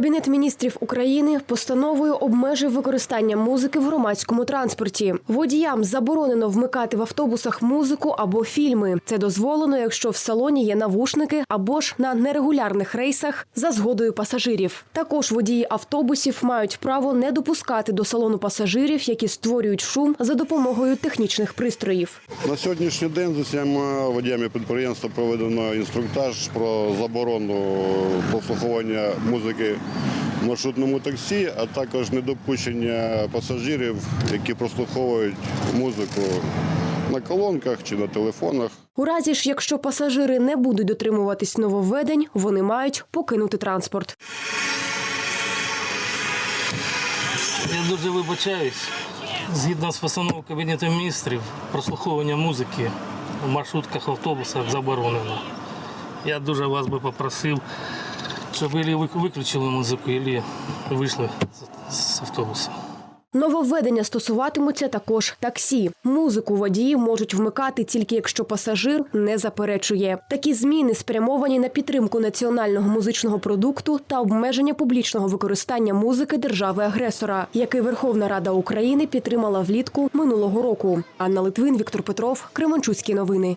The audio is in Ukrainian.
Кабінет міністрів України постановою обмежив використання музики в громадському транспорті. Водіям заборонено вмикати в автобусах музику або фільми. Це дозволено, якщо в салоні є навушники або ж на нерегулярних рейсах за згодою пасажирів. Також водії автобусів мають право не допускати до салону пасажирів, які створюють шум за допомогою технічних пристроїв. На сьогоднішній день з усіма водіями підприємства проведено інструктаж про заборону прослуховування музики в маршрутному таксі, а також недопущення пасажирів, які прослуховують музику на колонках чи на телефонах. У разі ж, якщо пасажири не будуть дотримуватись нововведень, вони мають покинути транспорт. Я дуже вибачаюсь. Згідно з постановою Кабінету міністрів, прослуховування музики в маршрутках, автобусах заборонено. Я дуже вас би попросив, щоб або виключили музику, або вийшли з автобуса. Нововведення стосуватимуться також таксі. Музику водії можуть вмикати тільки якщо пасажир не заперечує. Такі зміни спрямовані на підтримку національного музичного продукту та обмеження публічного використання музики держави-агресора, який Верховна Рада України підтримала влітку минулого року. Анна Литвин, Віктор Петров, Кременчуцькі новини.